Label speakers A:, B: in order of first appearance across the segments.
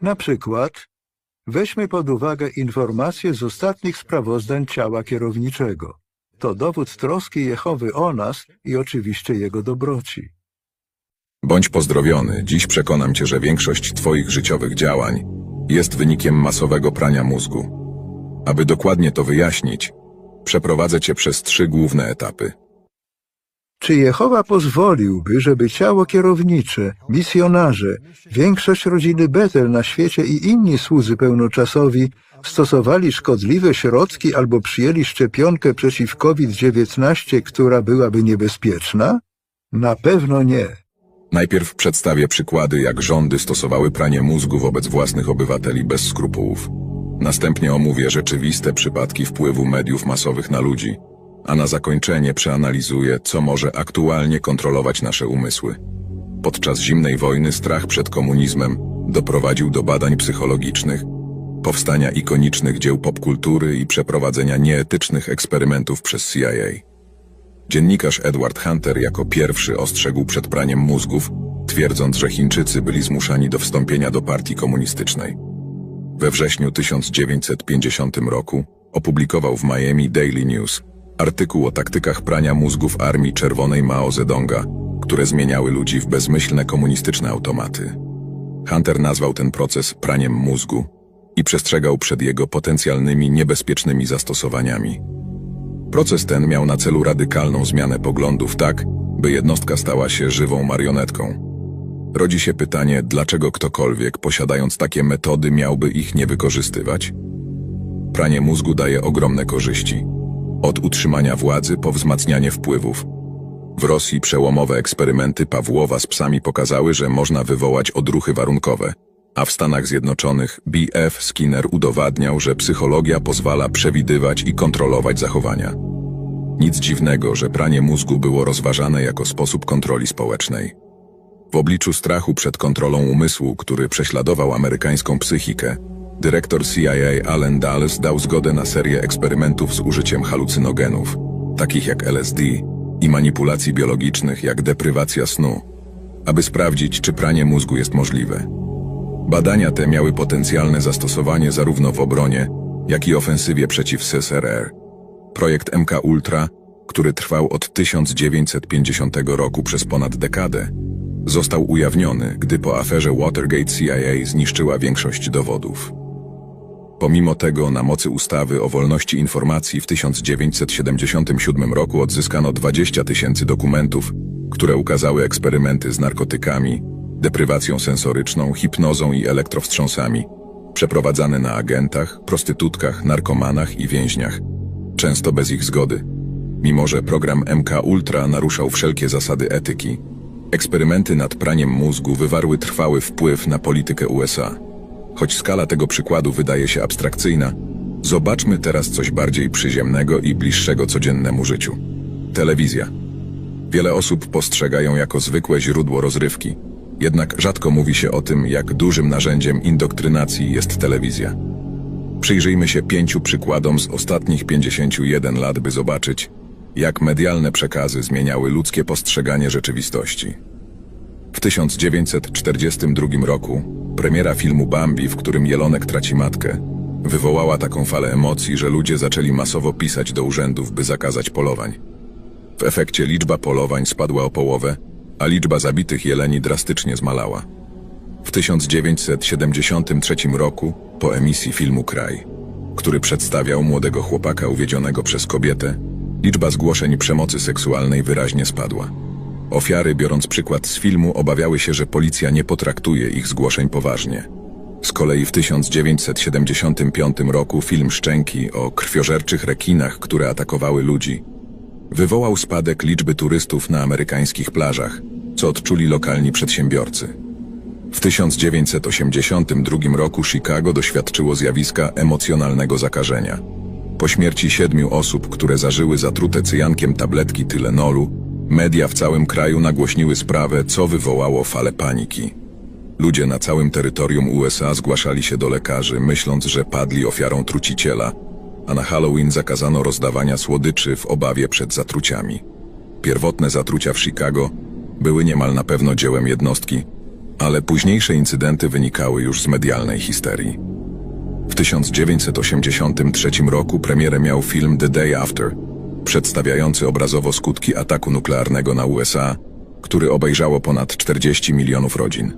A: Na przykład weźmy pod uwagę informacje z ostatnich sprawozdań ciała kierowniczego. To dowód troski Jehowy o nas i oczywiście jego dobroci.
B: Bądź pozdrowiony, dziś przekonam cię, że większość twoich życiowych działań jest wynikiem masowego prania mózgu. Aby dokładnie to wyjaśnić, przeprowadzę cię przez trzy główne etapy.
A: Czy Jehowa pozwoliłby, żeby ciało kierownicze, misjonarze, większość rodziny Betel na świecie i inni słudzy pełnoczasowi stosowali szkodliwe środki albo przyjęli szczepionkę przeciw COVID-19, która byłaby niebezpieczna? Na pewno nie.
B: Najpierw przedstawię przykłady, jak rządy stosowały pranie mózgu wobec własnych obywateli bez skrupułów. Następnie omówię rzeczywiste przypadki wpływu mediów masowych na ludzi, a na zakończenie przeanalizuję, co może aktualnie kontrolować nasze umysły. Podczas zimnej wojny strach przed komunizmem doprowadził do badań psychologicznych, powstania ikonicznych dzieł popkultury i przeprowadzenia nieetycznych eksperymentów przez CIA. Dziennikarz Edward Hunter jako pierwszy ostrzegł przed praniem mózgów, twierdząc, że Chińczycy byli zmuszani do wstąpienia do partii komunistycznej. We wrześniu 1950 roku opublikował w Miami Daily News artykuł o taktykach prania mózgów Armii Czerwonej Mao Zedonga, które zmieniały ludzi w bezmyślne komunistyczne automaty. Hunter nazwał ten proces praniem mózgu i przestrzegał przed jego potencjalnymi niebezpiecznymi zastosowaniami. Proces ten miał na celu radykalną zmianę poglądów tak, by jednostka stała się żywą marionetką. Rodzi się pytanie, dlaczego ktokolwiek, posiadając takie metody, miałby ich nie wykorzystywać? Pranie mózgu daje ogromne korzyści. Od utrzymania władzy po wzmacnianie wpływów. W Rosji przełomowe eksperymenty Pawłowa z psami pokazały, że można wywołać odruchy warunkowe, a w Stanach Zjednoczonych B.F. Skinner udowadniał, że psychologia pozwala przewidywać i kontrolować zachowania. Nic dziwnego, że pranie mózgu było rozważane jako sposób kontroli społecznej. W obliczu strachu przed kontrolą umysłu, który prześladował amerykańską psychikę, dyrektor CIA Allen Dulles dał zgodę na serię eksperymentów z użyciem halucynogenów, takich jak LSD, i manipulacji biologicznych, jak deprywacja snu, aby sprawdzić, czy pranie mózgu jest możliwe. Badania te miały potencjalne zastosowanie zarówno w obronie, jak i ofensywie przeciw SSRR. Projekt MK Ultra, który trwał od 1950 roku przez ponad dekadę, został ujawniony, gdy po aferze Watergate CIA zniszczyła większość dowodów. Pomimo tego, na mocy ustawy o wolności informacji w 1977 roku odzyskano 20 tysięcy dokumentów, które ukazały eksperymenty z narkotykami, deprywacją sensoryczną, hipnozą i elektrowstrząsami, przeprowadzane na agentach, prostytutkach, narkomanach i więźniach, często bez ich zgody. Mimo, że program MK Ultra naruszał wszelkie zasady etyki, eksperymenty nad praniem mózgu wywarły trwały wpływ na politykę USA. Choć skala tego przykładu wydaje się abstrakcyjna, zobaczmy teraz coś bardziej przyziemnego i bliższego codziennemu życiu. Telewizja. Wiele osób postrzega ją jako zwykłe źródło rozrywki, jednak rzadko mówi się o tym, jak dużym narzędziem indoktrynacji jest telewizja. Przyjrzyjmy się pięciu przykładom z ostatnich 51 lat, by zobaczyć, jak medialne przekazy zmieniały ludzkie postrzeganie rzeczywistości. W 1942 roku premiera filmu Bambi, w którym Jelonek traci matkę, wywołała taką falę emocji, że ludzie zaczęli masowo pisać do urzędów, by zakazać polowań. W efekcie liczba polowań spadła o połowę, a liczba zabitych jeleni drastycznie zmalała. W 1973 roku, po emisji filmu Kraj, który przedstawiał młodego chłopaka uwiedzionego przez kobietę, liczba zgłoszeń przemocy seksualnej wyraźnie spadła. Ofiary, biorąc przykład z filmu, obawiały się, że policja nie potraktuje ich zgłoszeń poważnie. Z kolei w 1975 roku film Szczęki o krwiożerczych rekinach, które atakowały ludzi, wywołał spadek liczby turystów na amerykańskich plażach, co odczuli lokalni przedsiębiorcy. W 1982 roku Chicago doświadczyło zjawiska emocjonalnego zakażenia. Po śmierci siedmiu osób, które zażyły zatrute cyjankiem tabletki tylenolu, media w całym kraju nagłośniły sprawę, co wywołało falę paniki. Ludzie na całym terytorium USA zgłaszali się do lekarzy, myśląc, że padli ofiarą truciciela, a na Halloween zakazano rozdawania słodyczy w obawie przed zatruciami. Pierwotne zatrucia w Chicago były niemal na pewno dziełem jednostki, ale późniejsze incydenty wynikały już z medialnej histerii. W 1983 roku premierę miał film The Day After, przedstawiający obrazowo skutki ataku nuklearnego na USA, który obejrzało ponad 40 milionów rodzin.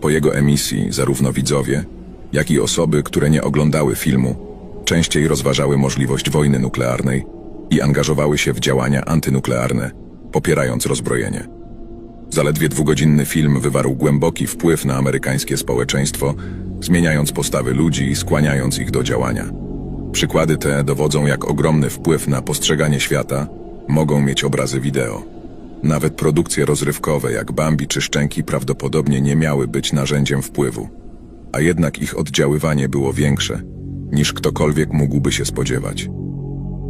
B: Po jego emisji zarówno widzowie, jak i osoby, które nie oglądały filmu, częściej rozważały możliwość wojny nuklearnej i angażowały się w działania antynuklearne, popierając rozbrojenie. Zaledwie dwugodzinny film wywarł głęboki wpływ na amerykańskie społeczeństwo, zmieniając postawy ludzi i skłaniając ich do działania. Przykłady te dowodzą, jak ogromny wpływ na postrzeganie świata mogą mieć obrazy wideo. Nawet produkcje rozrywkowe jak Bambi czy Szczęki prawdopodobnie nie miały być narzędziem wpływu, a jednak ich oddziaływanie było większe, niż ktokolwiek mógłby się spodziewać.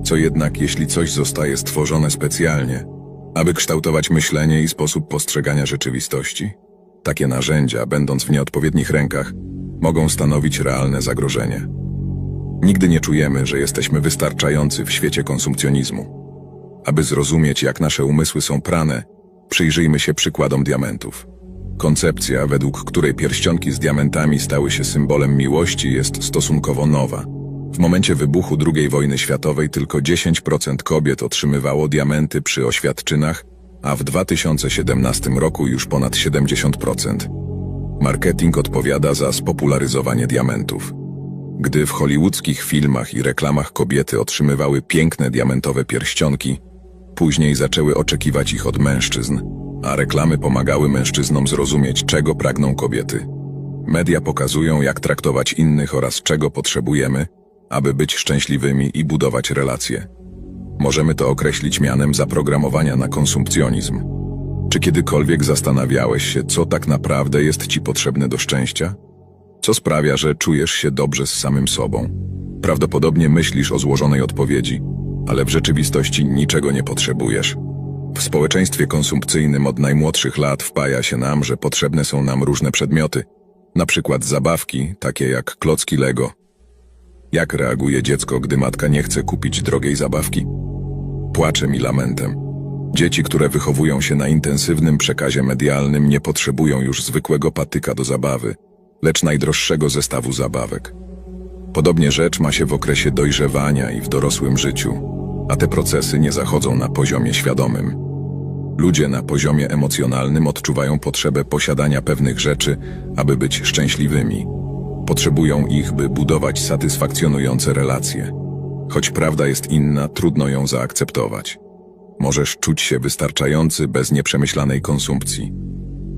B: Co jednak, jeśli coś zostaje stworzone specjalnie, aby kształtować myślenie i sposób postrzegania rzeczywistości? Takie narzędzia, będąc w nieodpowiednich rękach, mogą stanowić realne zagrożenie. Nigdy nie czujemy, że jesteśmy wystarczający w świecie konsumpcjonizmu. Aby zrozumieć, jak nasze umysły są prane, przyjrzyjmy się przykładom diamentów. Koncepcja, według której pierścionki z diamentami stały się symbolem miłości, jest stosunkowo nowa. W momencie wybuchu II wojny światowej tylko 10% kobiet otrzymywało diamenty przy oświadczynach, a w 2017 roku już ponad 70%. Marketing odpowiada za spopularyzowanie diamentów. Gdy w hollywoodzkich filmach i reklamach kobiety otrzymywały piękne diamentowe pierścionki, później zaczęły oczekiwać ich od mężczyzn, a reklamy pomagały mężczyznom zrozumieć, czego pragną kobiety. Media pokazują, jak traktować innych oraz czego potrzebujemy, aby być szczęśliwymi i budować relacje. Możemy to określić mianem zaprogramowania na konsumpcjonizm. Czy kiedykolwiek zastanawiałeś się, co tak naprawdę jest ci potrzebne do szczęścia? Co sprawia, że czujesz się dobrze z samym sobą? Prawdopodobnie myślisz o złożonej odpowiedzi, ale w rzeczywistości niczego nie potrzebujesz. W społeczeństwie konsumpcyjnym od najmłodszych lat wpaja się nam, że potrzebne są nam różne przedmioty, na przykład zabawki, takie jak klocki Lego. Jak reaguje dziecko, gdy matka nie chce kupić drogiej zabawki? Płaczem i lamentem. Dzieci, które wychowują się na intensywnym przekazie medialnym, nie potrzebują już zwykłego patyka do zabawy, lecz najdroższego zestawu zabawek. Podobnie rzecz ma się w okresie dojrzewania i w dorosłym życiu, a te procesy nie zachodzą na poziomie świadomym. Ludzie na poziomie emocjonalnym odczuwają potrzebę posiadania pewnych rzeczy, aby być szczęśliwymi. Potrzebują ich, by budować satysfakcjonujące relacje. Choć prawda jest inna, trudno ją zaakceptować. Możesz czuć się wystarczający bez nieprzemyślanej konsumpcji.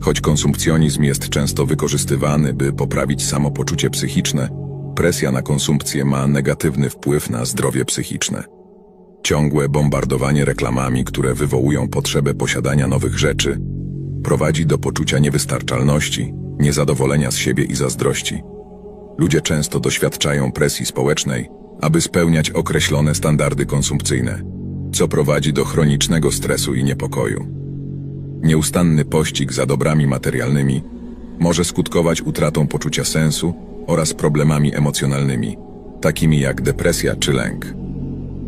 B: Choć konsumpcjonizm jest często wykorzystywany, by poprawić samopoczucie psychiczne, presja na konsumpcję ma negatywny wpływ na zdrowie psychiczne. Ciągłe bombardowanie reklamami, które wywołują potrzebę posiadania nowych rzeczy, prowadzi do poczucia niewystarczalności, niezadowolenia z siebie i zazdrości. Ludzie często doświadczają presji społecznej, aby spełniać określone standardy konsumpcyjne, co prowadzi do chronicznego stresu i niepokoju. Nieustanny pościg za dobrami materialnymi może skutkować utratą poczucia sensu oraz problemami emocjonalnymi, takimi jak depresja czy lęk.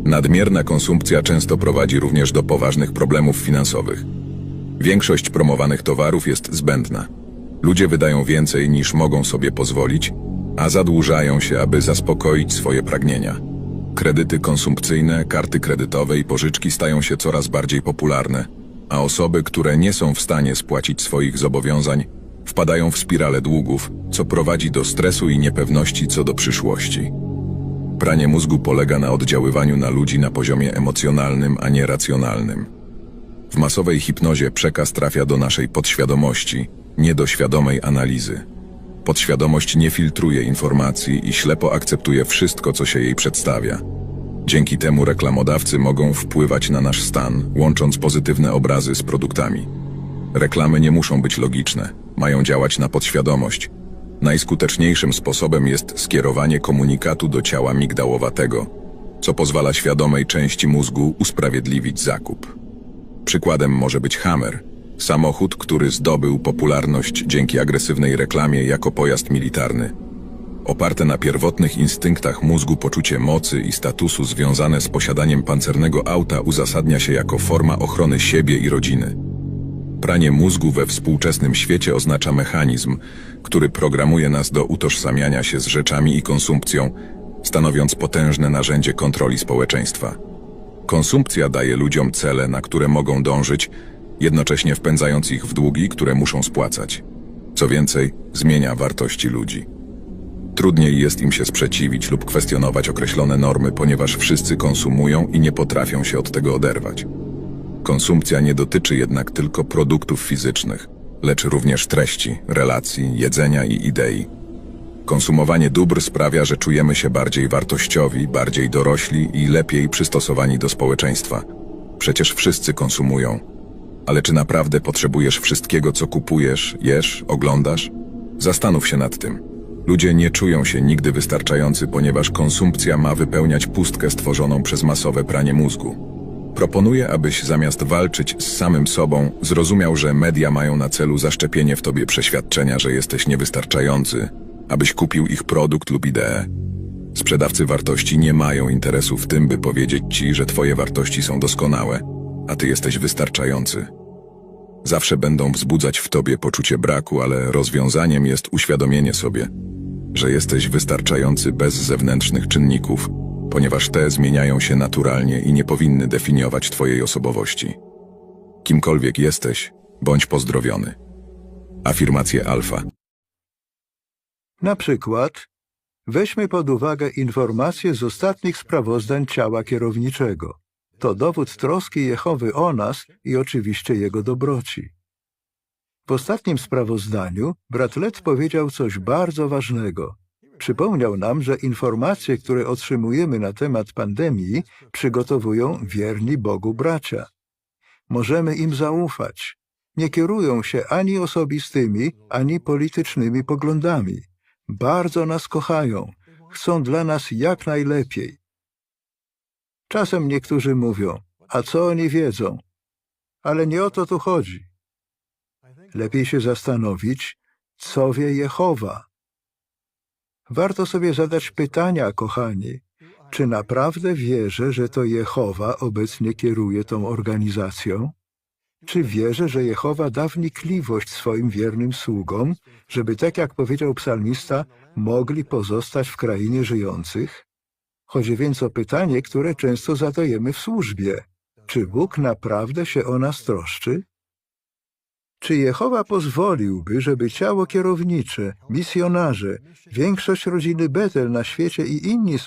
B: Nadmierna konsumpcja często prowadzi również do poważnych problemów finansowych. Większość promowanych towarów jest zbędna. Ludzie wydają więcej niż mogą sobie pozwolić, a zadłużają się, aby zaspokoić swoje pragnienia. Kredyty konsumpcyjne, karty kredytowe i pożyczki stają się coraz bardziej popularne, a osoby, które nie są w stanie spłacić swoich zobowiązań, wpadają w spiralę długów, co prowadzi do stresu i niepewności co do przyszłości. Pranie mózgu polega na oddziaływaniu na ludzi na poziomie emocjonalnym, a nie racjonalnym. W masowej hipnozie przekaz trafia do naszej podświadomości, nie do świadomej analizy. Podświadomość nie filtruje informacji i ślepo akceptuje wszystko, co się jej przedstawia. Dzięki temu reklamodawcy mogą wpływać na nasz stan, łącząc pozytywne obrazy z produktami. Reklamy nie muszą być logiczne, mają działać na podświadomość. Najskuteczniejszym sposobem jest skierowanie komunikatu do ciała migdałowatego, co pozwala świadomej części mózgu usprawiedliwić zakup. Przykładem może być Hammer, samochód, który zdobył popularność dzięki agresywnej reklamie jako pojazd militarny. Oparte na pierwotnych instynktach mózgu poczucie mocy i statusu związane z posiadaniem pancernego auta uzasadnia się jako forma ochrony siebie i rodziny. Pranie mózgu we współczesnym świecie oznacza mechanizm, który programuje nas do utożsamiania się z rzeczami i konsumpcją, stanowiąc potężne narzędzie kontroli społeczeństwa. Konsumpcja daje ludziom cele, na które mogą dążyć, jednocześnie wpędzając ich w długi, które muszą spłacać. Co więcej, zmienia wartości ludzi. Trudniej jest im się sprzeciwić lub kwestionować określone normy, ponieważ wszyscy konsumują i nie potrafią się od tego oderwać. Konsumpcja nie dotyczy jednak tylko produktów fizycznych, lecz również treści, relacji, jedzenia i idei. Konsumowanie dóbr sprawia, że czujemy się bardziej wartościowi, bardziej dorośli i lepiej przystosowani do społeczeństwa. Przecież wszyscy konsumują. Ale czy naprawdę potrzebujesz wszystkiego, co kupujesz, jesz, oglądasz? Zastanów się nad tym. Ludzie nie czują się nigdy wystarczający, ponieważ konsumpcja ma wypełniać pustkę stworzoną przez masowe pranie mózgu. Proponuję, abyś zamiast walczyć z samym sobą, zrozumiał, że media mają na celu zaszczepienie w tobie przeświadczenia, że jesteś niewystarczający, abyś kupił ich produkt lub ideę. Sprzedawcy wartości nie mają interesu w tym, by powiedzieć ci, że twoje wartości są doskonałe, a ty jesteś wystarczający. Zawsze będą wzbudzać w tobie poczucie braku, ale rozwiązaniem jest uświadomienie sobie, że jesteś wystarczający bez zewnętrznych czynników, ponieważ te zmieniają się naturalnie i nie powinny definiować twojej osobowości. Kimkolwiek jesteś, bądź pozdrowiony. Afirmacje alfa.
A: Na przykład, weźmy pod uwagę informacje z ostatnich sprawozdań ciała kierowniczego. To dowód troski Jehowy o nas i oczywiście jego dobroci. W ostatnim sprawozdaniu brat Led powiedział coś bardzo ważnego. Przypomniał nam, że informacje, które otrzymujemy na temat pandemii, przygotowują wierni Bogu bracia. Możemy im zaufać. Nie kierują się ani osobistymi, ani politycznymi poglądami. Bardzo nas kochają. Chcą dla nas jak najlepiej. Czasem niektórzy mówią, a co oni wiedzą? Ale nie o to tu chodzi. Lepiej się zastanowić, co wie Jehowa. Warto sobie zadać pytania, kochani, czy naprawdę wierzę, że to Jehowa obecnie kieruje tą organizacją? Czy wierzę, że Jehowa da wnikliwość swoim wiernym sługom, żeby, tak jak powiedział psalmista, mogli pozostać w krainie żyjących? Chodzi więc o pytanie, które często zadajemy w służbie. Czy Bóg naprawdę się o nas troszczy? Czy Jehowa pozwoliłby, żeby ciało kierownicze, misjonarze, większość rodziny Betel na świecie i inni